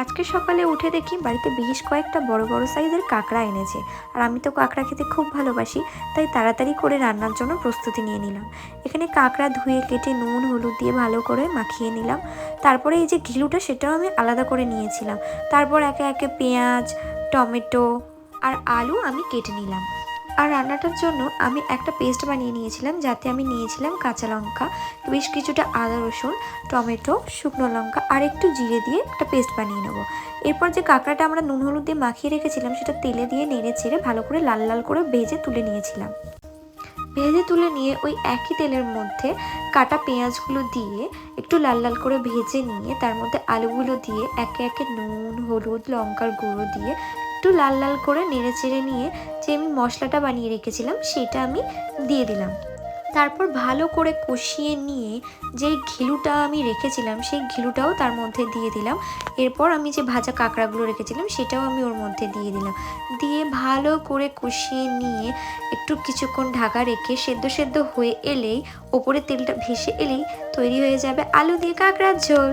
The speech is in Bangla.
আজকে সকালে উঠে দেখি বাড়িতে বেশ কয়েকটা বড় বড় সাইজের কাঁকড়া এনেছে। আর আমি তো কাঁকড়া খেতে খুব ভালোবাসি, তাই তাড়াতাড়ি করে রান্নার জন্য প্রস্তুতি নিয়ে নিলাম। এখানে কাঁকড়া ধুয়ে কেটে নুন, হলুদ দিয়ে ভালো করে মাখিয়ে নিলাম। তারপরে এই যে ঘিলুটা, সেটাও আমি আলাদা করে নিয়েছিলাম। তারপর একে একে পেঁয়াজ, টমেটো আর আলু আমি কেটে নিলাম। আর রান্নাটার জন্য আমি একটা পেস্ট বানিয়ে নিয়েছিলাম, যাতে আমি নিয়েছিলাম কাঁচা লঙ্কা, বেশ কিছুটা আদা রসুন, টমেটো, শুকনো লঙ্কা আর একটু জিরে দিয়ে একটা পেস্ট বানিয়ে নেব। এরপর যে কাঁকড়াটা আমরা নুন হলুদ দিয়ে মাখিয়ে রেখেছিলাম, সেটা তেলে দিয়ে নেড়ে চেড়ে ভালো করে লাল লাল করে ভেজে তুলে নিয়েছিলাম। ভেজে তুলে নিয়ে ওই একই তেলের মধ্যে কাটা পেঁয়াজগুলো দিয়ে একটু লাল লাল করে ভেজে নিয়ে, তার মধ্যে আলুগুলো দিয়ে একে একে নুন, হলুদ, লঙ্কার গুঁড়ো দিয়ে একটু লাল লাল করে নেড়ে চেড়ে নিয়ে যে আমি মশলাটা বানিয়ে রেখেছিলাম, সেটা আমি দিয়ে দিলাম। তারপর ভালো করে কষিয়ে নিয়ে যে ঘিলুটা আমি রেখেছিলাম, সেই ঘিলুটাও তার মধ্যে দিয়ে দিলাম। এরপর আমি যে ভাজা কাঁকড়াগুলো রেখেছিলাম, সেটাও আমি ওর মধ্যে দিয়ে দিলাম। দিয়ে ভালো করে কষিয়ে নিয়ে একটু কিছুক্ষণ ঢাকা রেখে সেদ্ধ সেদ্ধ হয়ে এলেই, ওপরে তেলটা ভেসে এলেই তৈরি হয়ে যাবে আলু দিয়ে কাঁকড়ার ঝোল।